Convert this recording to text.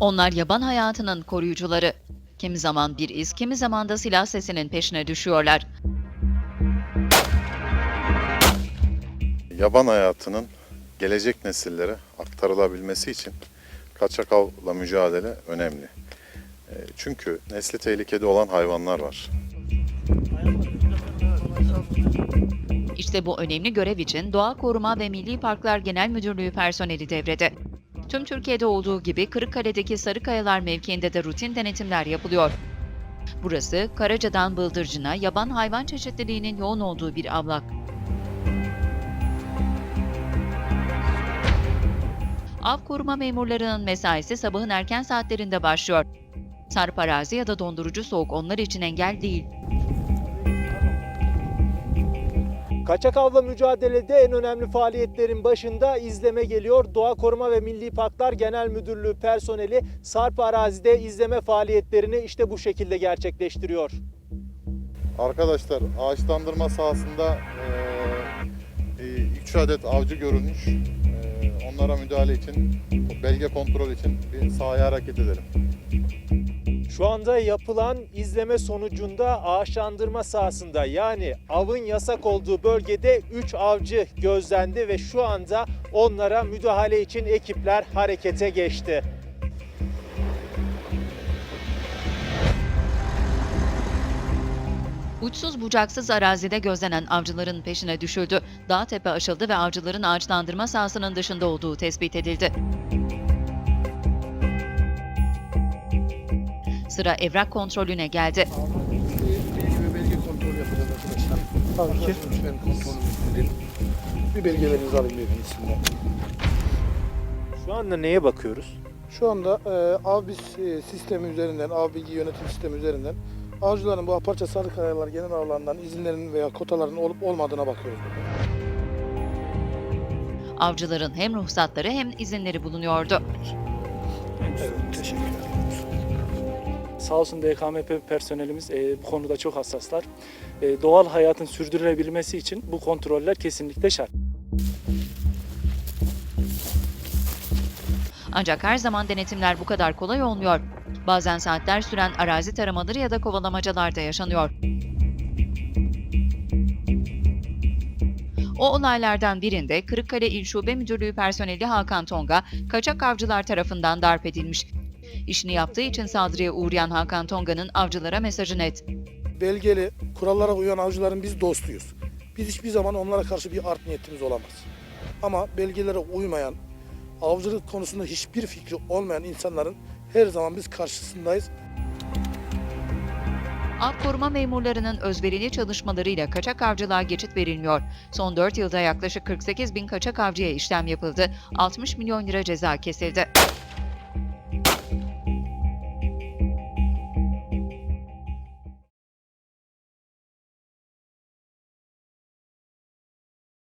Onlar yaban hayatının koruyucuları. Kimi zaman bir iz, kimi zaman da silah sesinin peşine düşüyorlar. Yaban hayatının gelecek nesillere aktarılabilmesi için kaçak avla mücadele önemli. E, Çünkü nesli tehlikede olan hayvanlar var. İşte bu önemli görev için Doğa Koruma ve Milli Parklar Genel Müdürlüğü personeli devrede. Tüm Türkiye'de olduğu gibi Kırıkkale'deki Sarıkayalar mevkiinde de rutin denetimler yapılıyor. Burası Karaca'dan Bıldırcın'a yaban hayvan çeşitliliğinin yoğun olduğu bir avlak. Av koruma memurlarının mesaisi sabahın erken saatlerinde başlıyor. Sarp arazi ya da dondurucu soğuk onlar için engel değil. Kaçak avla mücadelede en önemli faaliyetlerin başında izleme geliyor. Doğa Koruma ve Milli Parklar Genel Müdürlüğü personeli Sarp arazide izleme faaliyetlerini işte bu şekilde gerçekleştiriyor. Arkadaşlar ağaçlandırma sahasında 3 adet avcı görülmüş. E, Onlara müdahale için, belge kontrol için bir sahaya hareket edelim. Şu anda yapılan izleme sonucunda ağaçlandırma sahasında yani avın yasak olduğu bölgede 3 avcı gözlendi ve şu anda onlara müdahale için ekipler harekete geçti. Uçsuz bucaksız arazide gözlenen avcıların peşine düşüldü. Dağ tepe aşıldı ve avcıların ağaçlandırma sahasının dışında olduğu tespit edildi. Sıra evrak kontrolüne geldi. Ve belge kontrolü yapacağız arkadaşlar. Tabii ki. Lütfen kontrolünüzü edelim. Bir belgelerinizi alayım. Şu anda neye bakıyoruz? Şu anda e, av biz e, sistemi üzerinden, av bilgi yönetim sistemi üzerinden avcıların bu Aparça Sarıkayalar genel avlarından izinlerinin veya kotaların olup olmadığına bakıyoruz. Avcıların hem ruhsatları hem izinleri bulunuyordu. Evet, teşekkür ederim. Sağ olsun DKMP personelimiz e, bu konuda çok hassaslar. E, doğal hayatın sürdürülebilmesi için bu kontroller kesinlikle şart. Ancak her zaman denetimler bu kadar kolay olmuyor. Bazen saatler süren arazi taramaları ya da kovalamacalar da yaşanıyor. O olaylardan birinde Kırıkkale İl Şube Müdürlüğü personeli Hakan Tonga, kaçak avcılar tarafından darp edilmiş. İşini yaptığı için saldırıya uğrayan Hakan Tonga'nın avcılara mesajı net. Belgeli, kurallara uyan avcıların biz dostuyuz. Biz hiçbir zaman onlara karşı bir art niyetimiz olamaz. Ama belgelere uymayan, avcılık konusunda hiçbir fikri olmayan insanların her zaman biz karşısındayız. Av koruma memurlarının özverili çalışmalarıyla kaçak avcılığa geçit verilmiyor. Son 4 yılda yaklaşık 48 bin kaçak avcıya işlem yapıldı, 60 milyon lira ceza kesildi.